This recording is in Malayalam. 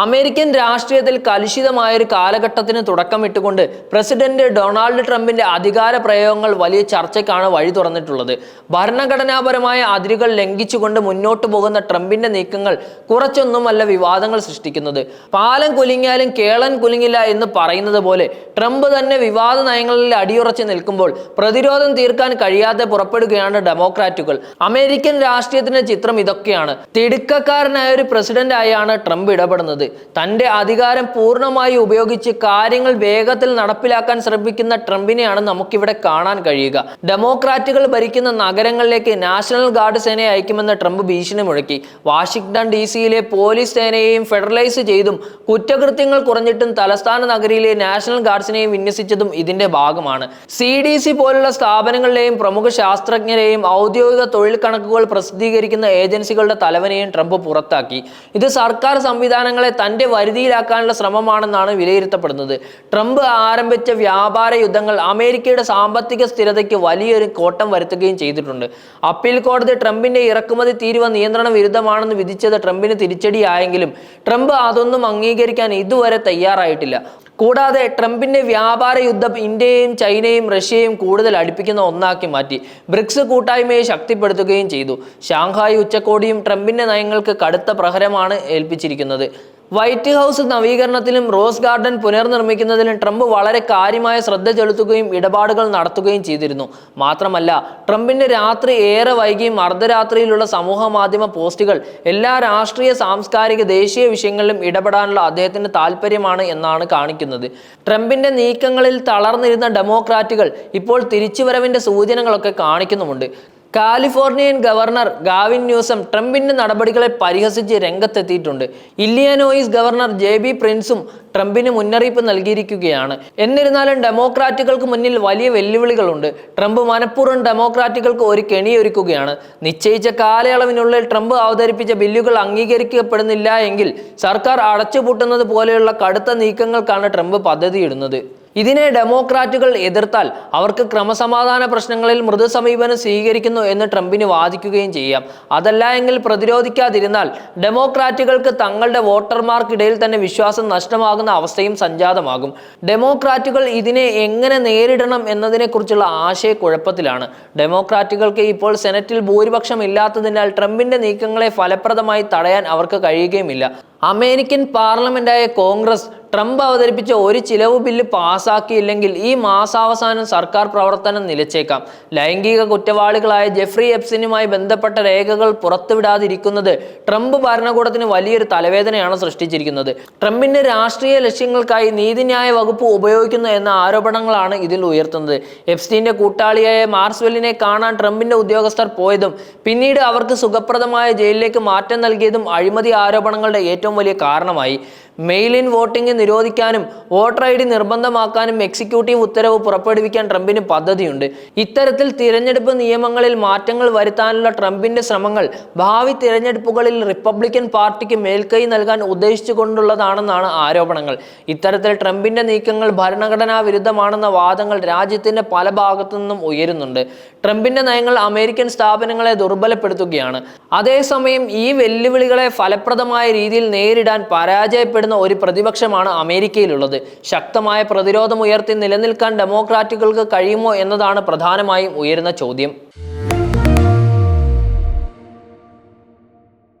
അമേരിക്കൻ രാഷ്ട്രീയത്തിൽ കലുഷിതമായ ഒരു കാലഘട്ടത്തിന് തുടക്കമിട്ടുകൊണ്ട് പ്രസിഡന്റ് ഡൊണാൾഡ് ട്രംപിന്റെ അധികാര പ്രയോഗങ്ങൾ വലിയ ചർച്ചയ്ക്കാണ് വഴി തുറന്നിട്ടുള്ളത്. ഭരണഘടനാപരമായ അതിരുകൾ ലംഘിച്ചുകൊണ്ട് മുന്നോട്ട് പോകുന്ന ട്രംപിന്റെ നീക്കങ്ങൾ കുറച്ചൊന്നുമല്ല വിവാദങ്ങൾ സൃഷ്ടിക്കുന്നത്. പാലം കുലുങ്ങിയാലും കേളൻ കുലുങ്ങില്ല എന്ന് പറയുന്നത് പോലെ ട്രംപ് തന്നെ വിവാദ നയങ്ങളിൽ അടിയുറച്ചു നിൽക്കുമ്പോൾ പ്രതിരോധം തീർക്കാൻ കഴിയാതെ പുറപ്പെടുകയാണ് ഡെമോക്രാറ്റുകൾ. അമേരിക്കൻ രാഷ്ട്രീയത്തിന്റെ ചിത്രം ഇതൊക്കെയാണ്. തിടുക്കക്കാരനായ ഒരു പ്രസിഡന്റായാണ് ട്രംപ് ഇടപെടുന്നത്. തന്റെ അധികാരം പൂർണമായി ഉപയോഗിച്ച് കാര്യങ്ങൾ വേഗത്തിൽ നടപ്പിലാക്കാൻ ശ്രമിക്കുന്ന ട്രംപിനെയാണ് നമുക്കിവിടെ കാണാൻ കഴിയുക. ഡെമോക്രാറ്റുകൾ ഭരിക്കുന്ന നഗരങ്ങളിലേക്ക് നാഷണൽ ഗാർഡ് സേനയെ അയക്കുമെന്ന് ട്രംപ് ഭീഷണി മുഴക്കി. വാഷിംഗ്ടൺ ഡി സിയിലെ പോലീസ് സേനയെയും ഫെഡറലൈസ് ചെയ്തും കുറ്റകൃത്യങ്ങൾ കുറഞ്ഞിട്ടും തലസ്ഥാന നഗരിയിലെ നാഷണൽ ഗാർഡ്സിനെയും വിന്യസിച്ചതും ഇതിന്റെ ഭാഗമാണ്. സി ഡി സി പോലുള്ള സ്ഥാപനങ്ങളിലെയും പ്രമുഖ ശാസ്ത്രജ്ഞരെയും ഔദ്യോഗിക തൊഴിൽ കണക്കുകൾ പ്രസിദ്ധീകരിക്കുന്ന ഏജൻസികളുടെ തലവനെയും ട്രംപ് പുറത്താക്കി. ഇത് സർക്കാർ സംവിധാനങ്ങളെ തന്റെ വരുതിയിലാക്കാനുള്ള ശ്രമമാണെന്നാണ് വിലയിരുത്തപ്പെടുന്നത്. ട്രംപ് ആരംഭിച്ച വ്യാപാര യുദ്ധങ്ങൾ അമേരിക്കയുടെ സാമ്പത്തിക സ്ഥിരതയ്ക്ക് വലിയൊരു കോട്ടം വരുത്തുകയും ചെയ്തിട്ടുണ്ട്. അപ്പീൽ കോടതി ട്രംപിന്റെ ഇറക്കുമതി തീരുവ നിയന്ത്രണ വിരുദ്ധമാണെന്ന് വിധിച്ചത് ട്രംപിന് തിരിച്ചടിയായെങ്കിലും ട്രംപ് അതൊന്നും അംഗീകരിക്കാൻ ഇതുവരെ തയ്യാറായിട്ടില്ല. കൂടാതെ ട്രംപിന്റെ വ്യാപാര യുദ്ധം ഇന്ത്യയും ചൈനയും റഷ്യയും കൂടുതൽ അടുപ്പിക്കുന്ന ഒന്നാക്കി മാറ്റി. ബ്രിക്സ് കൂട്ടായ്മയെ ശക്തിപ്പെടുത്തുകയും ചെയ്തു. ഷാങ്ഹായ് ഉച്ചകോടിയും ട്രംപിന്റെ നയങ്ങൾക്ക് കടുത്ത പ്രഹരമാണ് ഏൽപ്പിച്ചിരിക്കുന്നത്. വൈറ്റ് ഹൗസ് നവീകരണത്തിലും റോസ് ഗാർഡൻ പുനർനിർമ്മിക്കുന്നതിലും ട്രംപ് വളരെ കാര്യമായ ശ്രദ്ധ ചെലുത്തുകയും ഇടപാടുകൾ നടത്തുകയും ചെയ്തിരുന്നു. മാത്രമല്ല ട്രംപിന്റെ രാത്രി ഏറെ വൈകിയും അർദ്ധരാത്രിയിലുള്ള സമൂഹ മാധ്യമ പോസ്റ്റുകൾ എല്ലാ രാഷ്ട്രീയ സാംസ്കാരിക ദേശീയ വിഷയങ്ങളിലും ഇടപെടാനുള്ള അദ്ദേഹത്തിന്റെ താല്പര്യമാണ് എന്നാണ് കാണിക്കുന്നത്. ട്രംപിന്റെ നീക്കങ്ങളിൽ തളർന്നിരുന്ന ഡെമോക്രാറ്റുകൾ ഇപ്പോൾ തിരിച്ചുവരവിന്റെ സൂചനകളൊക്കെ കാണിക്കുന്നുമുണ്ട്. കാലിഫോർണിയൻ ഗവർണർ ഗാവിൻ ന്യൂസം ട്രംപിന്റെ നടപടികളെ പരിഹസിച്ച് രംഗത്തെത്തിയിട്ടുണ്ട്. ഇല്ലിയനോയിസ് ഗവർണർ ജെ ബി പ്രിൻസും ട്രംപിന് മുന്നറിയിപ്പ് നൽകിയിരിക്കുകയാണ്. എന്നിരുന്നാലും ഡെമോക്രാറ്റുകൾക്ക് മുന്നിൽ വലിയ വെല്ലുവിളികളുണ്ട്. ട്രംപ് മനഃപൂർവം ഡെമോക്രാറ്റുകൾക്ക് ഒരു കെണിയൊരുക്കുകയാണ്. നിശ്ചയിച്ച കാലയളവിനുള്ളിൽ ട്രംപ് അവതരിപ്പിച്ച ബില്ലുകൾ അംഗീകരിക്കപ്പെടുന്നില്ല എങ്കിൽ സർക്കാർ അടച്ചുപൂട്ടുന്നത് പോലെയുള്ള കടുത്ത നീക്കങ്ങൾക്കാണ് ട്രംപ് പദ്ധതിയിടുന്നത്. ഇതിനെ ഡെമോക്രാറ്റുകൾ എതിർത്താൽ അവർക്ക് ക്രമസമാധാന പ്രശ്നങ്ങളിൽ മൃദു സമീപനം സ്വീകരിക്കുന്നു എന്ന് ട്രംപിന് വാദിക്കുകയും ചെയ്യാം. അതല്ല എങ്കിൽ പ്രതിരോധിക്കാതിരുന്നാൽ ഡെമോക്രാറ്റുകൾക്ക് തങ്ങളുടെ വോട്ടർമാർക്കിടയിൽ തന്നെ വിശ്വാസം നഷ്ടമാകുന്ന അവസ്ഥയും സംജാതമാകും. ഡെമോക്രാറ്റുകൾ ഇതിനെ എങ്ങനെ നേരിടണം എന്നതിനെക്കുറിച്ചുള്ള ആശയക്കുഴപ്പത്തിലാണ്. ഡെമോക്രാറ്റുകൾക്ക് ഇപ്പോൾ സെനറ്റിൽ ഭൂരിപക്ഷം ഇല്ലാത്തതിനാൽ ട്രംപിന്റെ നീക്കങ്ങളെ ഫലപ്രദമായി തടയാൻ അവർക്ക് കഴിയുകയുമില്ല. അമേരിക്കൻ പാർലമെന്റായ കോൺഗ്രസ് ട്രംപ് അവതരിപ്പിച്ച ഒരു ചിലവ് ബില്ല് പാസാക്കിയില്ലെങ്കിൽ ഈ മാസാവസാനം സർക്കാർ പ്രവർത്തനം നിലച്ചേക്കാം. ലൈംഗിക കുറ്റവാളികളായ ജെഫ്രി എപ്സിനുമായി ബന്ധപ്പെട്ട രേഖകൾ പുറത്തുവിടാതിരിക്കുന്നത് ട്രംപ് ഭരണകൂടത്തിന് വലിയൊരു തലവേദനയാണ് സൃഷ്ടിച്ചിരിക്കുന്നത്. ട്രംപിന്റെ രാഷ്ട്രീയ ലക്ഷ്യങ്ങൾക്കായി നീതിന്യായ വകുപ്പ് ഉപയോഗിക്കുന്നു എന്ന ആരോപണങ്ങളാണ് ഇതിൽ ഉയർത്തുന്നത്. എപ്സ്റ്റീന്റെ കൂട്ടാളിയായ മാർസ്വെല്ലിനെ കാണാൻ ട്രംപിന്റെ ഉദ്യോഗസ്ഥർ പോയതും പിന്നീട് അവർക്ക് സുഖപ്രദമായ ജയിലിലേക്ക് മാറ്റം നൽകിയതും അഴിമതി ആരോപണങ്ങളുടെ ഏറ്റവും വലിയ കാരണമായി മെയിൽ ഇൻ വോട്ടിംഗ് നിരോധിക്കാനും വോട്ടർ ഐ ഡി നിർബന്ധമാക്കാനും എക്സിക്യൂട്ടീവ് ഉത്തരവ് പുറപ്പെടുവിക്കാൻ ട്രംപിന് പദ്ധതിയുണ്ട്. ഇത്തരത്തിൽ തിരഞ്ഞെടുപ്പ് നിയമങ്ങളിൽ മാറ്റങ്ങൾ വരുത്താനുള്ള ട്രംപിന്റെ ശ്രമങ്ങൾ ഭാവി തിരഞ്ഞെടുപ്പുകളിൽ റിപ്പബ്ലിക്കൻ പാർട്ടിക്ക് മേൽക്കൈ നൽകാൻ ഉദ്ദേശിച്ചുകൊണ്ടുള്ളതാണെന്നാണ് ആരോപണങ്ങൾ. ഇത്തരത്തിൽ ട്രംപിന്റെ നീക്കങ്ങൾ ഭരണഘടനാ വിരുദ്ധമാണെന്ന വാദങ്ങൾ രാജ്യത്തിന്റെ പല ഭാഗത്തു നിന്നും ഉയരുന്നുണ്ട്. ട്രംപിന്റെ നയങ്ങൾ അമേരിക്കൻ സ്ഥാപനങ്ങളെ ദുർബലപ്പെടുത്തുകയാണ്. അതേസമയം ഈ വെല്ലുവിളികളെ ഫലപ്രദമായ രീതിയിൽ നേരിടാൻ പരാജയപ്പെടുന്ന ഒരു പ്രതിപക്ഷമാണ് അമേരിക്കയിലുള്ളത്. ശക്തമായ പ്രതിരോധം ഉയർത്തി നിലനിൽക്കാൻ ഡെമോക്രാറ്റുകൾക്ക് കഴിയുമോ എന്നതാണ് പ്രധാനമായും ഉയരുന്ന ചോദ്യം.